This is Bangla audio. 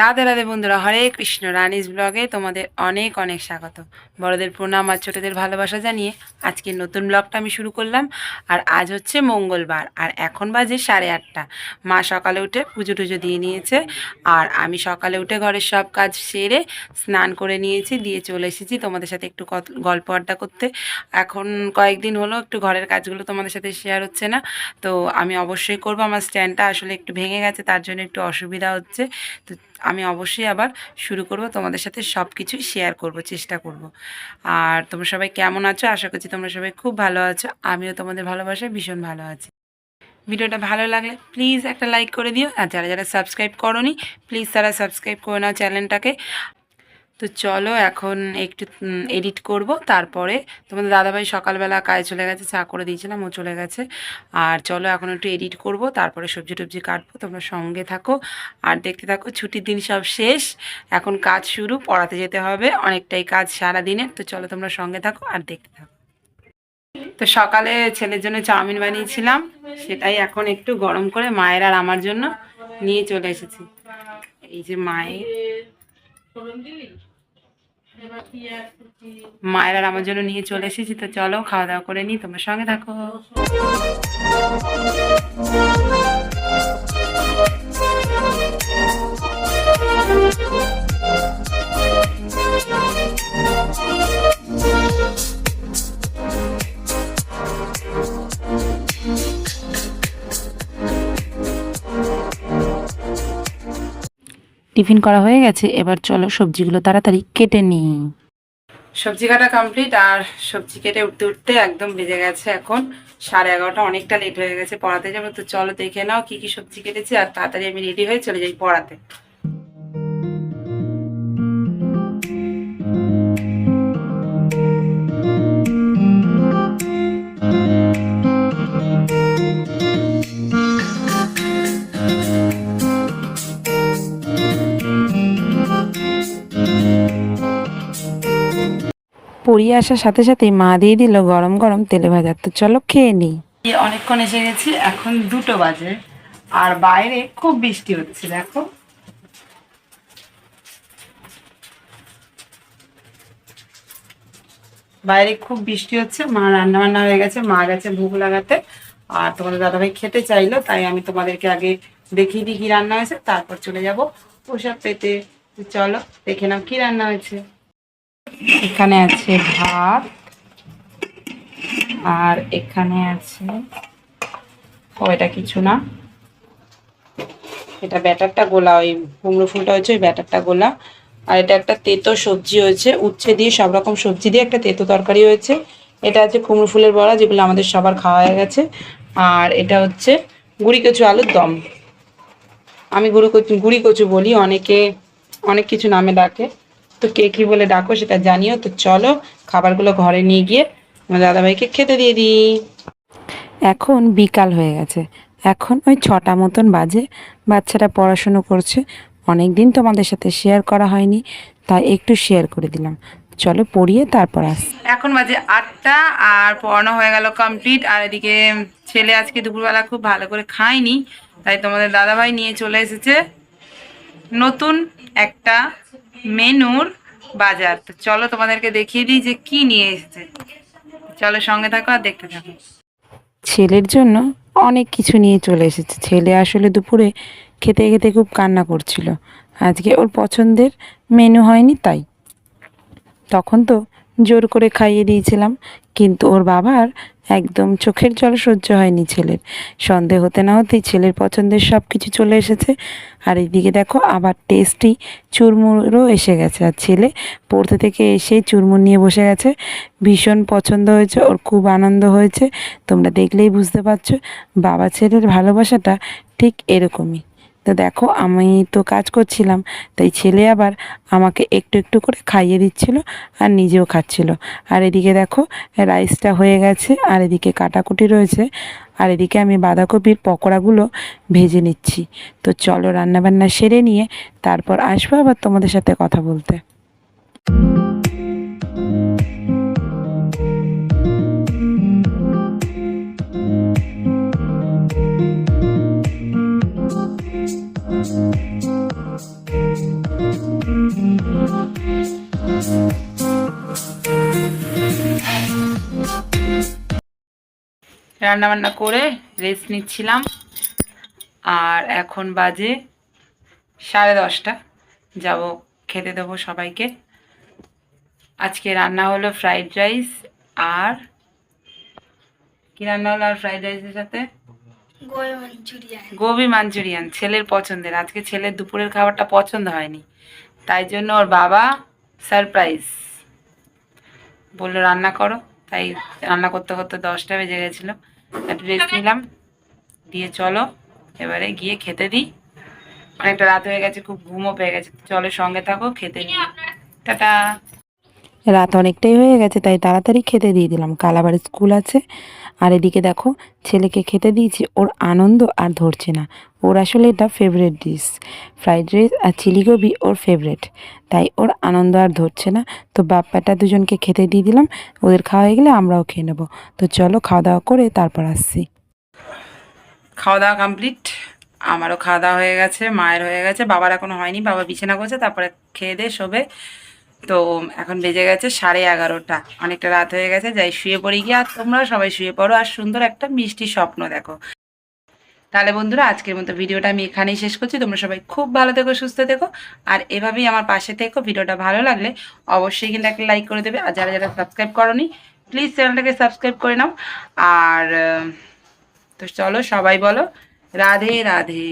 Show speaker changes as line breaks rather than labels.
রাধে রাধে বন্ধুরা, হরে কৃষ্ণ রানিস ব্লগে তোমাদের অনেক অনেক স্বাগত। বড়দের প্রণাম আর ছোটদের ভালোবাসা জানিয়ে আজকে নতুন ব্লগটা আমি শুরু করলাম। আর আজ হচ্ছে মঙ্গলবার, আর এখন বাজে সাড়ে আটটা। মা সকালে উঠে পুজো টুজো দিয়ে নিয়েছে, আর আমি সকালে উঠে ঘরের সব কাজ সেরে স্নান করে নিয়েছি, দিয়ে চলে এসেছি তোমাদের সাথে একটু গল্প আড্ডা করতে। এখন কয়েকদিন হলো একটু ঘরের কাজগুলো তোমাদের সাথে শেয়ার হচ্ছে না, তো আমি অবশ্যই করব। আমার স্ট্যান্ডটা আসলে একটু ভেঙে গেছে, তার জন্য একটু অসুবিধা হচ্ছে। তো আমি অবশ্যই আবার শুরু করব, তোমাদের সাথে সব কিছুই শেয়ার করব, চেষ্টা করব। আর তোমরা সবাই কেমন আছো? আশা করছি তোমরা সবাই খুব ভালো আছো। আমিও তোমাদের ভালোবাসায় ভীষণ ভালো আছি। ভিডিওটা ভালো লাগলে প্লিজ একটা লাইক করে দিও। আর যারা যারা সাবস্ক্রাইব করনি প্লিজ তারা সাবস্ক্রাইব করে নাও চ্যানেলটাকে। তো চলো এখন একটু এডিট করব। তারপরে তোমাদের দাদাভাই সকালবেলা কাজে চলে গেছে, চা করে দিয়েছিলাম, ও চলে গেছে। আর চলো এখন একটু এডিট করব, তারপরে সবজি টবজি কাটবো, তোমরা সঙ্গে থাকো। আর দেখতে থাকো, ছুটির দিন সব শেষ। এখন কাজ শুরু, পড়াতে যেতে হবে, অনেকটাই কাজ সারা দিনের তো চলো তোমরা সঙ্গে থাকো আর দেখতে থাকো। তো সকালে ছেলের জন্য চাউমিন বানিয়েছিলাম, সেটাই এখন একটু গরম করে মায়ের আর আমার জন্য নিয়ে চলে এসেছি। এই যে মায়ের। মায়ের আমার জন্য নিয়ে চলে এসেছি, তো চলো খাওয়া দাওয়া করে নি তোমার সঙ্গে থাকো। টিফিন করা হয়ে গেছে, এবার চলো সবজিগুলো তাড়াতাড়ি কেটে নিই। সবজি কাটা কমপ্লিট আর সবজি কেটে উঠতে উঠতে একদম বেজে গেছে এখন। সাড়ে এগারোটা অনেকটা লেট হয়ে গেছে পড়াতে যাব, তো চলো দেখে নাও কি কি সবজি কেটেছি, আর তাড়াতাড়ি আমি রেডি হয়ে চলে যাই পড়াতে। পড়িয়ে আসার সাথে সাথে মা দিয়ে দিল গরম গরম তেলে ভাজা। তো চলো খেয়ে নিই। অনেকক্ষণ এসে গেছি, এখন দুটো বাজে। আর বাইরে খুব বৃষ্টি হচ্ছে, দেখো। বাইরে খুব বৃষ্টি হচ্ছে, মা রান্না বান্না হয়ে গেছে, মা গেছে ভুগ লাগাতে। আর তোমাদের দাদাভাই খেতে চাইলো, তাই আমি তোমাদেরকে আগে দেখিয়ে দিই কি রান্না হয়েছে, তারপর চলে যাব পোশাক পেতে। চলো, দেখে নাও কি রান্না হয়েছে। এখানে আছে ভাত, আর এখানে আছে, ও, এটা কিছু না। এটা ব্যাটারটা গোলা, ওই কুমড়ো ফুলটা হয়েছে, ওই ব্যাটারটা গোলা। আর এটা একটা তেতো সবজি হয়েছে, উচ্ছে দিয়ে, সব রকম সবজি দিয়ে একটা তেতো তরকারি হয়েছে। এটা আছে কুমড়ো ফুলের বড়া, যেগুলো আমাদের সবার খাওয়া হয়ে গেছে। আর এটা হচ্ছে গুড়ি কচু আলুর দম। আমি গুড়ি কচু গুড়ি কচু বলি, অনেকে অনেক কিছু নামে ডাকে। তো কে কী বলে ডাকো সেটা জানিও। তো চলো খাবারগুলো ঘরে নিয়ে গিয়ে আমার দাদাভাইকে খেতে দিয়ে দিই। এখন বিকাল হয়ে গেছে। এখন ওই ছটা মতন বাজে। বাচ্চারা পড়াশুনো করছে। অনেক দিন তোমাদের সাথে শেয়ার করা হয়নি তাই একটু শেয়ার করে দিলাম। চলো পড়িয়ে তারপর আস। এখন বাজে আটটা আর পড়ানো হয়ে গেল কমপ্লিট আর এদিকে ছেলে আজকে দুপুরবেলা খুব ভালো করে খায়নি তাই তোমাদের দাদাভাই নিয়ে চলে এসেছে। নতুন একটা মেনুর বাজার। তো চলো তোমাদেরকে দেখিয়ে দিই যে কি নিয়ে এসেছে। চলো সঙ্গে থাকো আর দেখতে থাকো। ছেলের জন্য অনেক কিছু নিয়ে চলে এসেছে। ছেলে আসলে দুপুরে খেতে খেতে খুব কান্না করছিল। আজকে ওর পছন্দের মেনু হয়নি তাই। তখন তো জোর করে খাইয়ে দিয়েছিলাম। কিন্তু ওর বাবার একদম চোখের জল সহ্য হয়নি ছেলের। সন্দেহ হতে না হতেই ছেলের পছন্দের সব কিছু চলে এসেছে। আর এইদিকে দেখো আবার টেস্টি চুরমুরও এসে গেছে। আর ছেলে পড়তে থেকে এসে চুরমুর নিয়ে বসে গেছে। ভীষণ পছন্দ হয়েছে, ওর খুব আনন্দ হয়েছে। তোমরা দেখলেই বুঝতে পারছ, বাবা ছেলের ভালোবাসাটা ঠিক এরকমই। তো দেখো, আমি তো কাজ করছিলাম, তাই ছেলে আবার আমাকে একটু একটু করে খাইয়ে দিচ্ছিল আর নিজেও খাচ্ছিল। আর এদিকে দেখো, রাইসটা হয়ে গেছে, আর এদিকে কাটাকুটি রয়েছে, আর এদিকে আমি বাঁধাকপির পকোড়াগুলো ভেজে নিচ্ছি। তো চলো, রান্নাবান্না সেরে নিয়ে তারপর আসব আবার তোমাদের সাথে কথা বলতে। রান্নাবান্না করে রেস্ট নিচ্ছিলাম। আর এখন বাজে সাড়ে দশটা। যাব খেতে দেবো সবাইকে। আজকে রান্না হলো ফ্রাইড রাইস আর কি রান্না হলো আর ফ্রাইড রাইসের সাথে? গোবি মাঞ্চুরিয়ান ছেলের পছন্দের। আজকে ছেলের দুপুরের খাবারটা পছন্দ হয়নি। তাই জন্য ওর বাবা সারপ্রাইজ। বলল রান্না করো। তাই রান্না করতে করতে দশটা বেজে গেছিল। ড্রেস রেস্ট নিলাম। দিয়ে চলো এবারে গিয়ে খেতে দিই। অনেকটা রাত হয়ে গেছে খুব ঘুমও পেয়ে গেছে। চলো সঙ্গে থাকো খেতে দিই। টাটা।
রাত অনেকটাই হয়ে গেছে, তাই তাড়াতাড়ি খেতে দিয়ে দিলাম। কাল আবার স্কুল আছে। আর এদিকে দেখো, ছেলেকে খেতে দিয়েছি, ওর আনন্দ আর ধরছে না। ওর আসলে এটা ফেভারিট ডিশ ফ্রাইড রাইস আর চিলি গোবি ওর ফেভারেট তাই ওর আনন্দ আর ধরছে না। তো বাপ্পাটা দুজনকে খেতে দিয়ে দিলাম, ওদের খাওয়া হয়ে গেলে আমরাও খেয়ে নেব। তো চলো খাওয়া দাওয়া করে তারপর আসছি।
খাওয়া দাওয়া কমপ্লিট আমারও খাওয়া দাওয়া হয়ে গেছে, মায়ের হয়ে গেছে, বাবার এখনও হয়নি, বাবা বিছানা করছে তারপরে খেয়ে দিয়ে শোবে। তো এখন বেজে গেছে সাড়ে এগারোটা। অনেকটা রাত হয়ে গেছে, যাই শুয়ে পড়ি গিয়ে, আর তোমরা সবাই শুয়ে পড়ো। আর সুন্দর একটা মিষ্টি স্বপ্ন দেখো। তাহলে বন্ধুরা, আজকের মতো ভিডিওটা আমি এখানেই শেষ করছি। তোমরা সবাই খুব ভালো থেকো, সুস্থ থেকো। আর এভাবেই আমার পাশে থেকো। ভিডিওটা ভালো লাগলে অবশ্যই কিন্তু একটা লাইক করে দেবে। আর যারা যারা সাবস্ক্রাইব করনি, প্লিজ চ্যানেলটাকে সাবস্ক্রাইব করে নাও। আর তো চলো সবাই বলো, রাধে রাধে।